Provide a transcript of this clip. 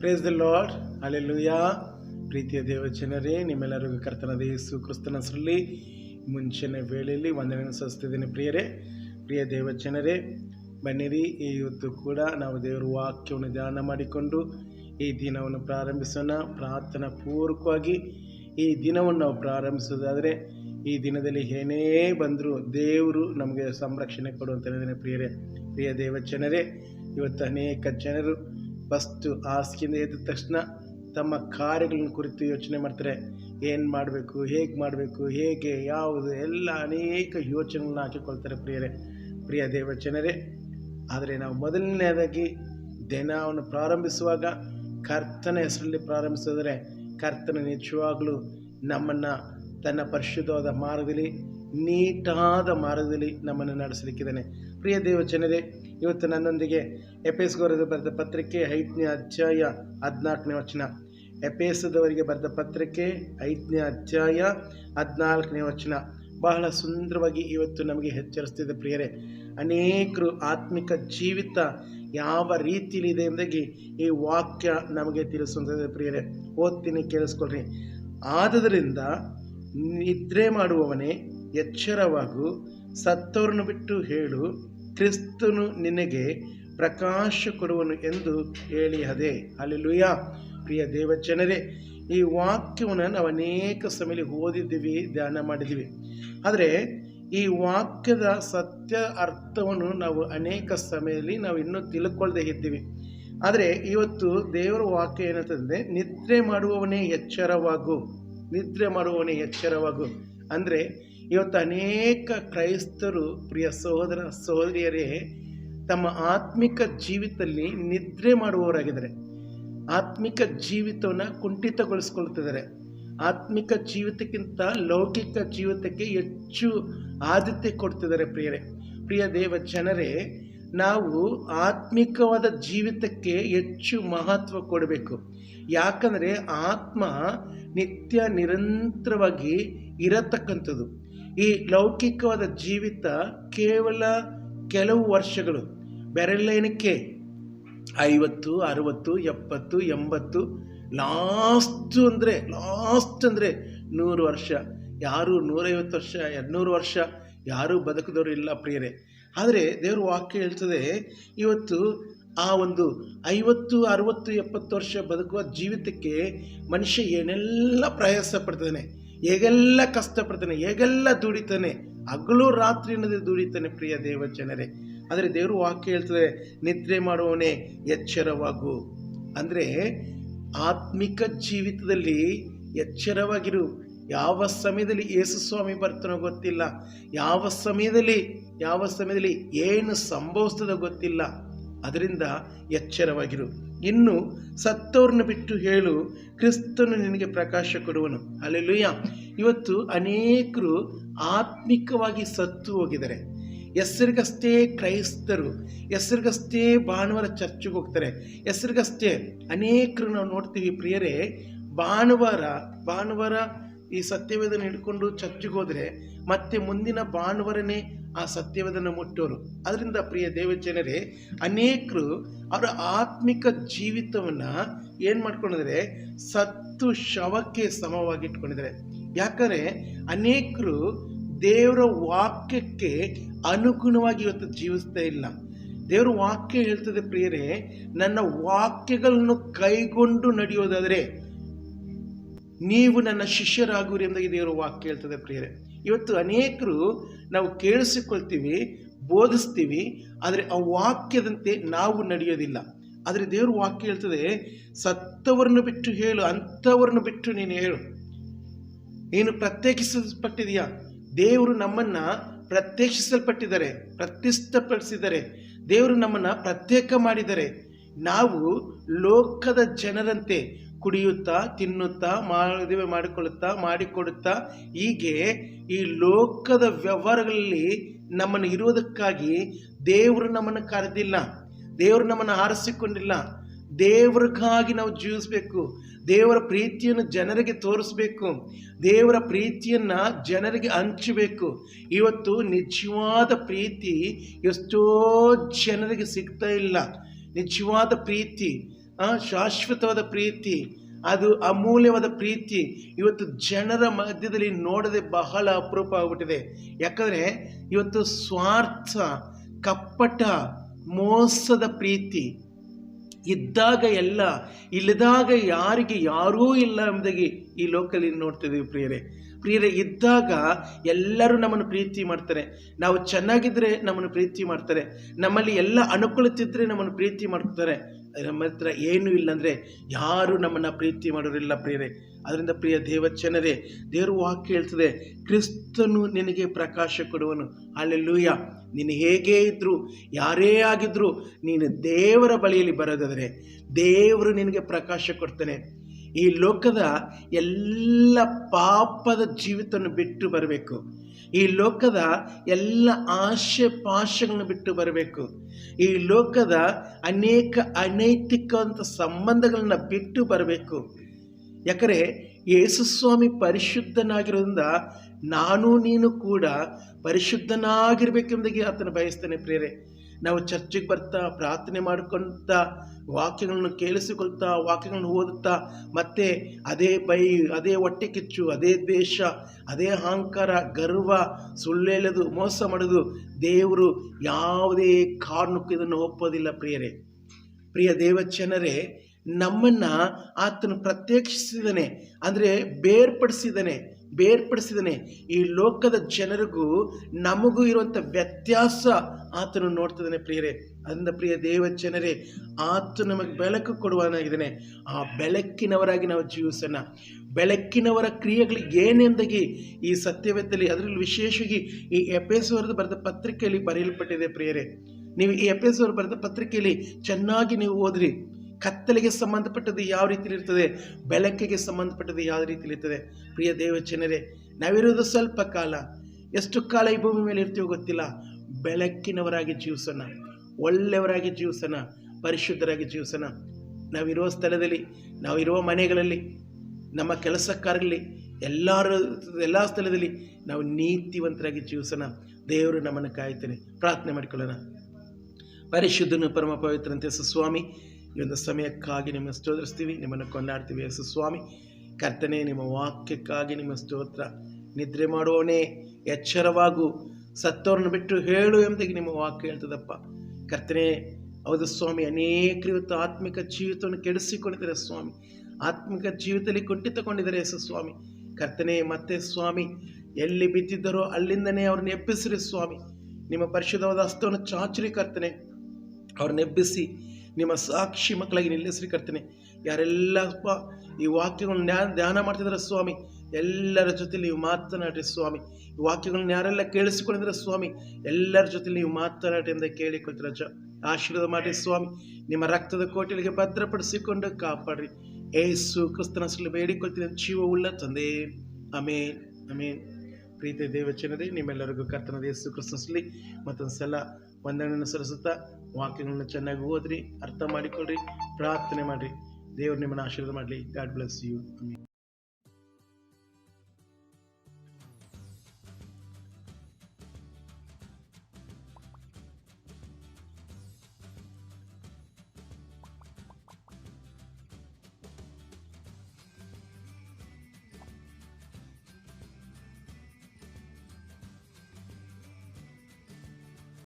Praise the lord alleluia ಪ್ರೀತಿಯ ದೇವಜನರೇ ನಿಮ್ಮೆಲ್ಲರಿಗೂ ಕರ್ತನದ ಯೇಸು ಕ್ರಿಸ್ತನ ಹೆಸರಲ್ಲಿ, ಮುಂಚಿನ ವೇಳೆಯಲ್ಲಿ ವಂದನೆಯನ್ನು ಸಲ್ಲಿಸ್ತಿದ್ದೇನೆ ಪ್ರಿಯರೇ. ಪ್ರಿಯ ದೇವಜನರೇ ಬನ್ನಿರಿ ಇವತ್ತು ಕೂಡ ನಾವು ದೇವರ ವಾಕ್ಯವನ್ನು ಧ್ಯಾನ ಮಾಡಿಕೊಂಡು ಈ ದಿನವನ್ನು ಪ್ರಾರಂಭಿಸೋಣ. ಪ್ರಾರ್ಥನಾ ಪೂರ್ವಕವಾಗಿ ಈ ದಿನವನ್ನು ನಾವು ಪ್ರಾರಂಭಿಸೋದಾದರೆ ಈ ದಿನದಲ್ಲಿ ಏನೇ ಬಂದರೂ ದೇವರು ನಮಗೆ ಸಂರಕ್ಷಣೆ ಕೊಡುವಂತ ಪ್ರಿಯರೇ. ಪ್ರಿಯ ದೇವಜನರೇ ಇವತ್ತು ಅನೇಕ ಜನರು ಫಸ್ಟು ಹಾಸಿಗೆಯಿಂದ ಎದ್ದ ತಕ್ಷಣ ತಮ್ಮ ಕಾರ್ಯಗಳನ್ನು ಕುರಿತು ಯೋಚನೆ ಮಾಡ್ತಾರೆ. ಏನು ಮಾಡಬೇಕು, ಹೇಗೆ ಮಾಡಬೇಕು, ಹೇಗೆ, ಯಾವುದು, ಎಲ್ಲ ಅನೇಕ ಯೋಚನೆಗಳನ್ನ ಹಾಕಿಕೊಳ್ತಾರೆ ಪ್ರಿಯರೇ. ಪ್ರಿಯ ದೇವಜನರೇ, ಆದರೆ ನಾವು ಮೊದಲನೇದಾಗಿ ದಿನವನ್ನು ಪ್ರಾರಂಭಿಸುವಾಗ ಕರ್ತನ ಹೆಸರಲ್ಲಿ ಪ್ರಾರಂಭಿಸಿದರೆ ಕರ್ತನ ನಿಜವಾಗಲೂ ನಮ್ಮನ್ನು ತನ್ನ ಪರಿಶುದ್ಧವಾದ ಮಾರ್ಗದಲ್ಲಿ ನೀಟಾದ ಮಾರ್ಗದಲ್ಲಿ ನಮ್ಮನ್ನು ನಡೆಸಲಿಕ್ಕಿದ್ದಾನೆ. ಪ್ರಿಯ ದೇವಜನರೇ ಇವತ್ತು ನನ್ನೊಂದಿಗೆ ಎಪೇಸ್ಗೋರದ ಬರೆದ ಪತ್ರಿಕೆ ಐದನೇ ಅಧ್ಯಾಯ ಹದಿನಾಲ್ಕನೇ ವಚನ. ಎಪೇಸದವರಿಗೆ ಬರೆದ ಪತ್ರಿಕೆ ಐದನೇ ಅಧ್ಯಾಯ ಹದಿನಾಲ್ಕನೇ ವಚನ. ಬಹಳ ಸುಂದರವಾಗಿ ಇವತ್ತು ನಮಗೆ ಎಚ್ಚರಿಸ್ತಿದೆ ಪ್ರಿಯರೇ. ಅನೇಕರು ಆತ್ಮಿಕ ಜೀವಿತ ಯಾವ ರೀತಿಯಲ್ಲಿದೆ ಎಂದಾಗಿ ಈ ವಾಕ್ಯ ನಮಗೆ ತಿಳಿಸುವಂಥದ್ದು ಪ್ರಿಯರೇ. ಓದ್ತೀನಿ, ಕೇಳಿಸ್ಕೊಳ್ರಿ. ಆದದರಿಂದ ನಿದ್ರೆ ಮಾಡುವವನೇ ಎಚ್ಚರವಾಗು, ಸತ್ತವರನ್ನು ಬಿಟ್ಟು ಹೇಳು ಕ್ರಿಸ್ತನು ನಿನಗೆ ಪ್ರಕಾಶ ಕೊಡುವನು ಎಂದು ಹೇಳಿಹದೆ ಅಲ್ಲೆಲುಯ್ಯ ಪ್ರಿಯ ದೇವಜನರೇ, ಈ ವಾಕ್ಯವನ್ನು ನಾವು ಅನೇಕ ಸಮಯ ಓದಿದ್ದೀವಿ, ಧ್ಯಾನ ಮಾಡಿದ್ದೀವಿ. ಆದರೆ ಈ ವಾಕ್ಯದ ಸತ್ಯ ಅರ್ಥವನ್ನು ನಾವು ಅನೇಕ ಸಮಯದಲ್ಲಿ ನಾವು ಇನ್ನೂ ತಿಳ್ಕೊಳ್ದೇ ಇದ್ದೀವಿ. ಆದರೆ ಇವತ್ತು ದೇವರ ವಾಕ್ಯ ಏನಂತಂದರೆ ನಿದ್ರೆ ಮಾಡುವವನೇ ಎಚ್ಚರವಾಗು. ನಿದ್ರೆ ಮಾಡುವವನೇ ಎಚ್ಚರವಾಗು. ಅಂದರೆ ಇವತ್ತು ಅನೇಕ ಕ್ರೈಸ್ತರು ಪ್ರಿಯ ಸಹೋದರ ಸಹೋದರಿಯರೇ, ತಮ್ಮ ಆತ್ಮಿಕ ಜೀವಿತದಲ್ಲಿ ನಿದ್ರೆ ಮಾಡುವವರಾಗಿದ್ದಾರೆ. ಆತ್ಮಿಕ ಜೀವಿತವನ್ನು ಕುಂಠಿತಗೊಳಿಸ್ಕೊಳ್ತಿದ್ದಾರೆ. ಆತ್ಮಿಕ ಜೀವಿತಕ್ಕಿಂತ ಲೌಕಿಕ ಜೀವಿತಕ್ಕೆ ಹೆಚ್ಚು ಆದ್ಯತೆ ಕೊಡ್ತಿದ್ದಾರೆ ಪ್ರಿಯರೇ. ಪ್ರಿಯ ದೇವ ಜನರೇ, ನಾವು ಆತ್ಮಿಕವಾದ ಜೀವಿತಕ್ಕೆ ಹೆಚ್ಚು ಮಹತ್ವ ಕೊಡಬೇಕು. ಯಾಕಂದರೆ ಆತ್ಮ ನಿತ್ಯ ನಿರಂತರವಾಗಿ ಇರತಕ್ಕಂಥದ್ದು. ಈ ಲೌಕಿಕವಾದ ಜೀವಿತ ಕೇವಲ ಕೆಲವು ವರ್ಷಗಳು. ಬೆರಳೇನಕ್ಕೆ ಐವತ್ತು, ಅರುವತ್ತು, ಎಪ್ಪತ್ತು, ಎಂಬತ್ತು, ಲಾಸ್ಟು ಅಂದರೆ, ಲಾಸ್ಟ್ ಅಂದರೆ ನೂರು ವರ್ಷ. ಯಾರು ನೂರೈವತ್ತು ವರ್ಷ ಎರಡುನೂರು ವರ್ಷ, ಯಾರೂ ಬದುಕಿದವರು ಇಲ್ಲ ಪ್ರಿಯರೇ. ಆದರೆ ದೇವರು ವಾಕ್ಯ ಹೇಳ್ತದೆ, ಇವತ್ತು ಆ ಒಂದು ಐವತ್ತು, ಅರುವತ್ತು, ಎಪ್ಪತ್ತು ವರ್ಷ ಬದುಕುವ ಜೀವಿತಕ್ಕೆ ಮನುಷ್ಯ ಏನೆಲ್ಲ ಪ್ರಯಾಸ ಪಡ್ತಾನೆ ಹೇಗೆಲ್ಲ ಕಷ್ಟಪಡ್ತಾನೆ, ಹೇಗೆಲ್ಲ ದುಡಿತಾನೆ, ಹಗಲು ರಾತ್ರಿ ಅನ್ನೋದೇ ದುಡಿತಾನೆ ಪ್ರಿಯ ದೇವಜನರೇ ಆದರೆ ದೇವರು ವಾಕ್ಯ ಹೇಳ್ತದೆ, ನಿದ್ರೆ ಮಾಡುವವನೇ ಎಚ್ಚರವಾಗು. ಅಂದರೆ ಆತ್ಮಿಕ ಜೀವಿತದಲ್ಲಿ ಎಚ್ಚರವಾಗಿರು. ಯಾವ ಸಮಯದಲ್ಲಿ ಯೇಸು ಸ್ವಾಮಿ ಬರ್ತಾನೋ ಗೊತ್ತಿಲ್ಲ. ಯಾವ ಸಮಯದಲ್ಲಿ ಯಾವ ಸಮಯದಲ್ಲಿ ಏನು ಸಂಭವಿಸ್ತದೋ ಗೊತ್ತಿಲ್ಲ. ಅದರಿಂದ ಎಚ್ಚರವಾಗಿರು. ಇನ್ನು ಸತ್ತವ್ರನ್ನ ಬಿಟ್ಟು ಹೇಳು, ಕ್ರಿಸ್ತನು ನಿನಗೆ ಪ್ರಕಾಶ ಕೊಡುವನು. ಅಲ್ಲೆಲ್ಲೂಯ್ಯ ಇವತ್ತು ಅನೇಕರು ಆತ್ಮಿಕವಾಗಿ ಸತ್ತು ಹೋಗಿದ್ದಾರೆ. ಹೆಸರಿಗಷ್ಟೇ ಕ್ರೈಸ್ತರು ಹೆಸರಿಗಷ್ಟೇ ಭಾನುವಾರ ಚರ್ಚ್ಗೆ ಹೋಗ್ತಾರೆ. ಹೆಸರಿಗಷ್ಟೇ ಅನೇಕರು ನಾವು ನೋಡ್ತೀವಿ ಪ್ರಿಯರೇ ಭಾನುವಾರ ಭಾನುವಾರ ಈ ಸತ್ಯವೇದನ ಹಿಡ್ಕೊಂಡು ಚರ್ಚ್ಗೆ ಹೋದರೆ ಮತ್ತೆ ಮುಂದಿನ ಭಾನುವಾರನೇ ಆ ಸತ್ಯವದನ್ನು ಮುಟ್ಟೋರು. ಅದರಿಂದ ಪ್ರಿಯ ದೇವಜನರೇ, ಅನೇಕರು ಅವರ ಆತ್ಮಿಕ ಜೀವಿತವನ್ನು ಏನು ಮಾಡ್ಕೊಂಡಿದ್ದಾರೆ? ಸತ್ತು ಶವಕ್ಕೆ ಸಮವಾಗಿ ಇಟ್ಕೊಂಡಿದ್ದಾರೆ ಯಾಕಂದರೆ ಅನೇಕರು ದೇವರ ವಾಕ್ಯಕ್ಕೆ ಅನುಗುಣವಾಗಿ ಇವತ್ತು ಜೀವಿಸ್ತಾ ಇಲ್ಲ. ದೇವರ ವಾಕ್ಯ ಹೇಳ್ತದೆ ಪ್ರಿಯರೇ, ನನ್ನ ವಾಕ್ಯಗಳನ್ನು ಕೈಗೊಂಡು ನಡೆಯೋದಾದರೆ, ನೀವು ನನ್ನ ಶಿಷ್ಯರಾಗುವಿರಿ ಎಂದಾಗಿ ದೇವರ ವಾಕ್ಯ ಹೇಳ್ತದೆ ಪ್ರಿಯರೇ. ಇವತ್ತು ಅನೇಕರು ನಾವು ಕೇಳಿಸಿಕೊಳ್ತೀವಿ, ಬೋಧಿಸ್ತೀವಿ, ಆದರೆ ಆ ವಾಕ್ಯದಂತೆ ನಾವು ನಡೆಯೋದಿಲ್ಲ. ಆದರೆ ದೇವರು ವಾಕ್ಯ ಹೇಳ್ತದೆ, ಸತ್ತವರನ್ನು ಬಿಟ್ಟು ಹೇಳು, ಅಂಥವ್ರನ್ನು ಬಿಟ್ಟು ನೀನು ಹೇಳು. ನೀನು ಪ್ರತ್ಯೇಕಿಸಲ್ಪಟ್ಟಿದೆಯಾ? ದೇವರು ನಮ್ಮನ್ನು ಪ್ರತ್ಯೇಕಿಸಲ್ಪಟ್ಟಿದ್ದಾರೆ, ಪ್ರತಿಷ್ಠಪಡಿಸಿದ್ದಾರೆ. ದೇವರು ನಮ್ಮನ್ನು ಪ್ರತ್ಯೇಕ ಮಾಡಿದ್ದಾರೆ. ನಾವು ಲೋಕದ ಜನರಂತೆ ಕುಡಿಯುತ್ತಾ, ತಿನ್ನುತ್ತಾ ಮದುವೆ ಮಾಡಿಕೊಳ್ಳುತ್ತಾ, ಮಾಡಿಕೊಡುತ್ತಾ, ಹೀಗೆ ಈ ಲೋಕದ ವ್ಯವಹಾರಗಳಲ್ಲಿ ನಮ್ಮನ್ನು ಇರುವುದಕ್ಕಾಗಿ ದೇವರು ನಮ್ಮನ್ನು ಕರೆದಿಲ್ಲ ದೇವರು ನಮ್ಮನ್ನು ಆರಿಸಿಕೊಂಡಿಲ್ಲ. ದೇವರಿಗಾಗಿ ನಾವು ಜೀವಿಸಬೇಕು. ದೇವರ ಪ್ರೀತಿಯನ್ನು ಜನರಿಗೆ ತೋರಿಸ್ಬೇಕು. ದೇವರ ಪ್ರೀತಿಯನ್ನು ಜನರಿಗೆ ಹಂಚಬೇಕು. ಇವತ್ತು ನಿಜವಾದ ಪ್ರೀತಿ ಎಷ್ಟೋ ಜನರಿಗೆ ಸಿಗ್ತಾ ಇಲ್ಲ. ನಿಜವಾದ ಪ್ರೀತಿ. ಆ ಶಾಶ್ವತವಾದ ಪ್ರೀತಿ, ಅದು ಅಮೂಲ್ಯವಾದ ಪ್ರೀತಿ ಇವತ್ತು ಜನರ ಮಧ್ಯದಲ್ಲಿ ನೋಡದೆ ಬಹಳ ಅಪರೂಪ ಆಗ್ಬಿಟ್ಟಿದೆ. ಯಾಕಂದರೆ ಇವತ್ತು ಸ್ವಾರ್ಥ, ಕಪ್ಪಟ, ಮೋಸದ ಪ್ರೀತಿ ಇದ್ದಾಗ ಎಲ್ಲ, ಇಲ್ಲದಾಗ ಯಾರಿಗೆ ಯಾರೂ ಇಲ್ಲ ಎಂಬುದಾಗಿ ಈ ಲೋಕಲ್ಲಿ ನೋಡ್ತಿದ್ದೀವಿ ಪ್ರಿಯರೇ. ಪ್ರಿಯರೇ, ಇದ್ದಾಗ ಎಲ್ಲರೂ ನಮ್ಮನ್ನು ಪ್ರೀತಿ ಮಾಡ್ತಾರೆ. ನಾವು ಚೆನ್ನಾಗಿದ್ದರೆ ನಮ್ಮನ್ನು ಪ್ರೀತಿ ಮಾಡ್ತಾರೆ. ನಮ್ಮಲ್ಲಿ ಎಲ್ಲ ಅನುಕೂಲತಿದ್ದರೆ ನಮ್ಮನ್ನು ಪ್ರೀತಿ ಮಾಡ್ತಾರೆ. ನಮ್ಮ ಹತ್ರ ಏನೂ ಇಲ್ಲಂದರೆ ಯಾರು ನಮ್ಮನ್ನು ಪ್ರೀತಿ ಮಾಡೋರಿಲ್ಲ ಪ್ರಿಯರೇ. ಅದರಿಂದ ಪ್ರಿಯ ದೇವಚನರೇ ದೇವರು ವಾಕ್ಯ ಹೇಳ್ತದೆ, ಕ್ರಿಸ್ತನು ನಿನಗೆ ಪ್ರಕಾಶ ಕೊಡುವನು. ಅಲ್ಲೆಲ್ಲೂಯ್ಯ ನೀನು ಹೇಗೇ ಇದ್ದರೂ ಯಾರೇ ಆಗಿದ್ದರೂ ನೀನು ದೇವರ ಬಳಿಯಲ್ಲಿ ಬರೋದಾದರೆ ದೇವರು ನಿನಗೆ ಪ್ರಕಾಶ ಕೊಡ್ತಾನೆ. ಈ ಲೋಕದ ಎಲ್ಲ ಪಾಪದ ಜೀವಿತವನ್ನು ಬಿಟ್ಟು ಬರಬೇಕು. ಈ ಲೋಕದ ಎಲ್ಲ ಆಶೆ ಪಾಶಗಳನ್ನು ಬಿಟ್ಟು ಬರಬೇಕು. ಈ ಲೋಕದ ಅನೇಕ ಅನೈತಿಕವಂತ ಸಂಬಂಧಗಳನ್ನ ಬಿಟ್ಟು ಬರಬೇಕು. ಯಾಕಂದರೆ ಯೇಸುಸ್ವಾಮಿ ಪರಿಶುದ್ಧನಾಗಿರೋದ್ರಿಂದ ನಾನು ನೀನು ಕೂಡ ಪರಿಶುದ್ಧನಾಗಿರ್ಬೇಕೆಂಬುದಾಗಿ ಆತನ ಬಯಸ್ತಾನೆ ಪ್ರೇರೆ ನಾವು ಚರ್ಚಿಗೆ ಬರ್ತಾ, ಪ್ರಾರ್ಥನೆ ಮಾಡ್ಕೊಳ್ತಾ, ವಾಕ್ಯಗಳನ್ನು ಕೇಳಿಸಿಕೊಳ್ತಾ, ವಾಕ್ಯಗಳನ್ನು ಓದುತ್ತಾ, ಮತ್ತೆ ಅದೇ ಬೈ, ಅದೇ ಹೊಟ್ಟೆ ಕಿಚ್ಚು, ಅದೇ ದ್ವೇಷ, ಅದೇ ಅಹಂಕಾರ, ಗರ್ವ ಸುಳ್ಳೆಳೆದು ಮೋಸ ಮಾಡೋದು, ದೇವರು ಯಾವುದೇ ಕಾರಣಕ್ಕೂ ಇದನ್ನು ಒಪ್ಪೋದಿಲ್ಲ ಪ್ರಿಯರೇ. ಪ್ರಿಯ ದೇವಚನರೇ ನಮ್ಮನ್ನು ಆತನು ಪ್ರತ್ಯೇಕಿಸಿದನೆ ಅಂದರೆ ಬೇರ್ಪಡಿಸಿದನೆ ಬೇರ್ಪಡಿಸಿದನೆ. ಈ ಲೋಕದ ಜನರಿಗೂ ನಮಗೂ ಇರುವಂಥ ವ್ಯತ್ಯಾಸ ಆತನು ನೋಡ್ತಿದ್ದಾನೆ ಪ್ರಿಯರೇ. ಅಂದ ಪ್ರಿಯ ದೇವ ಜನರೇ ಆತ ನಮಗೆ ಬೆಳಕು ಕೊಡುವನಾಗಿದ್ದಾನೆ ಆ ಬೆಳಕಿನವರಾಗಿ ನಾವು ಜೀವಿಸೋಣ. ಬೆಳಕಿನವರ ಕ್ರಿಯೆಗಳು ಏನೆಂದಾಗಿ ಈ ಸತ್ಯವೇದಲ್ಲಿ ಅದರಲ್ಲಿ ವಿಶೇಷವಾಗಿ ಈ ಎಪೇಸವರದ ಬರೆದ ಪತ್ರಿಕೆಯಲ್ಲಿ ಬರೆಯಲ್ಪಟ್ಟಿದೆ ಪ್ರಿಯರೇ. ನೀವು ಈ ಎಪೇಸವರು ಬರೆದ ಪತ್ರಿಕೆಯಲ್ಲಿ ಚೆನ್ನಾಗಿ ನೀವು ಓದ್ರಿ. ಕತ್ತಲೆಗೆ ಸಂಬಂಧಪಟ್ಟದ್ದು ಯಾವ ರೀತಿಯಲ್ಲಿ ಇರ್ತದೆ? ಬೆಳಕಿಗೆ ಸಂಬಂಧಪಟ್ಟದ್ದು ಯಾವ ರೀತಿಯಲ್ಲಿ ಇರ್ತದೆ? ಪ್ರಿಯ ದೇವಚನರೇ ನಾವಿರೋದು ಸ್ವಲ್ಪ ಕಾಲ. ಎಷ್ಟು ಕಾಲ ಈ ಭೂಮಿ ಮೇಲೆ ಇರ್ತೀವೋ ಗೊತ್ತಿಲ್ಲ. ಬೆಳಕಿನವರಾಗಿ ಜೀವಿಸೋಣ. ಒಳ್ಳೆಯವರಾಗಿ ಜೀವಿಸೋಣ. ಪರಿಶುದ್ಧರಾಗಿ ಜೀವಿಸೋಣ. ನಾವಿರುವ ಸ್ಥಳದಲ್ಲಿ, ನಾವಿರುವ ಮನೆಗಳಲ್ಲಿ, ನಮ್ಮ ಕೆಲಸಕ್ಕಾರಲ್ಲಿ ಎಲ್ಲರ, ಎಲ್ಲ ಸ್ಥಳದಲ್ಲಿ ನಾವು ನೀತಿವಂತರಾಗಿ ಜೀವಿಸೋಣ. ದೇವರು ನಮ್ಮನ್ನು ಕಾಯ್ತಾನೆ ಪ್ರಾರ್ಥನೆ ಮಾಡಿಕೊಳ್ಳೋಣ. ಪರಿಶುದ್ಧನು ಪರಮ ಪವಿತ್ರಂತೆ ಸ್ವಾಮಿ ಈ ಒಂದು ಸಮಯಕ್ಕಾಗಿ ನಿಮ್ಮ ಸ್ತೋತ್ರಿಸ್ತೀವಿ, ನಿಮ್ಮನ್ನು ಕೊಂಡಾಡ್ತೀವಿ. ಯೇಸು ಸ್ವಾಮಿ, ಕರ್ತನೆ, ನಿಮ್ಮ ವಾಕ್ಯಕ್ಕಾಗಿ ನಿಮ್ಮ ಸ್ತೋತ್ರ. ನಿದ್ರೆ ಮಾಡುವವನೇ, ಎಚ್ಚರವಾಗು. ಸತ್ತವ್ರನ್ನ ಬಿಟ್ಟು ಹೇಳು ಎಂಬುದಾಗಿ ನಿಮ್ಮ ವಾಕ್ಯ ಹೇಳ್ತದಪ್ಪ. ಕರ್ತನೆ, ಹೌದು ಸ್ವಾಮಿ ಅನೇಕ ಇವತ್ತು ಆತ್ಮಿಕ ಜೀವಿತವನ್ನು ಕೆಡಿಸಿಕೊಂಡಿದ್ದಾರೆ ಸ್ವಾಮಿ. ಆತ್ಮಿಕ ಜೀವಿತದಲ್ಲಿ ಕುಂಠಿತಗೊಂಡಿದ್ದಾರೆ ಯೇಸು ಸ್ವಾಮಿ. ಕರ್ತನೆ, ಮತ್ತೆ ಸ್ವಾಮಿ, ಎಲ್ಲಿ ಬಿದ್ದಿದ್ದರೋ ಅಲ್ಲಿಂದನೇ ಅವ್ರನ್ನ ಎಬ್ಬಿಸಿರಿ ಸ್ವಾಮಿ. ನಿಮ್ಮ ಪರಿಶುದ್ಧವಾದ ಹಸ್ತವನ್ನು ಚಾಚರಿ ಕರ್ತನೆ. ಅವ್ರನ್ನ ಎಬ್ಬಿಸಿ ನಿಮ್ಮ ಸಾಕ್ಷಿ ಮಕ್ಕಳಾಗಿ ನಿಲ್ಲಿಸ್ರಿ ಕರ್ತನೆ ಯಾರೆಲ್ಲಪ್ಪ ಈ ವಾಕ್ಯಗಳನ್ನ ಧ್ಯಾನ ಧ್ಯಾನ ಮಾಡ್ತಿದ್ದಾರೆ ಸ್ವಾಮಿ, ಎಲ್ಲರ ಜೊತೆಲಿ ನೀವು ಮಾತನಾಡ್ರಿ ಸ್ವಾಮಿ. ಈ ವಾಕ್ಯಗಳನ್ನ ಯಾರೆಲ್ಲ ಕೇಳಿಸಿಕೊಂಡಿದ್ರೆ ಸ್ವಾಮಿ, ಎಲ್ಲರ ಜೊತೆ ನೀವು ಮಾತನಾಡಿ ಅಂತ ಕೇಳಿಕೊಳ್ತೀರ ಜ ಆಶೀರ್ವಾದ ಮಾಡಿ ಸ್ವಾಮಿ. ನಿಮ್ಮ ರಕ್ತದ ಕೋಟಿಲಿಗೆ ಭದ್ರಪಡಿಸಿಕೊಂಡು ಕಾಪಾಡ್ರಿ. ಏಸು ಕ್ರಿಸ್ತನ ಹೆಸರಲ್ಲಿ ಬೇಡಿಕೊಳ್ತೀನಿ ಉಳ್ಳ ತಂದೆ. ಅಮೇನ್ ಅಮೇನ್ ಪ್ರೀತಿ ದೇವಚನದೇ ನಿಮ್ಮೆಲ್ಲರಿಗೂ ಕರ್ತನ ಯೇಸು ಕ್ರಿಸ್ತನಲ್ಲಿ ಮತ್ತೊಂದು ಸಲ ವಂದನೆಯನ್ನು ಸಲ್ಲಿಸುತ್ತಾ ವಾಕ್ಯಗಳನ್ನ ಚೆನ್ನಾಗಿ ಓದ್ರಿ ಅರ್ಥ ಮಾಡಿಕೊಳ್ಳ್ರಿ ಪ್ರಾರ್ಥನೆ ಮಾಡಿರಿ. ದೇವ್ರು ನಿಮ್ಮನ್ನು ಆಶೀರ್ವಾದ ಮಾಡಲಿ. God bless you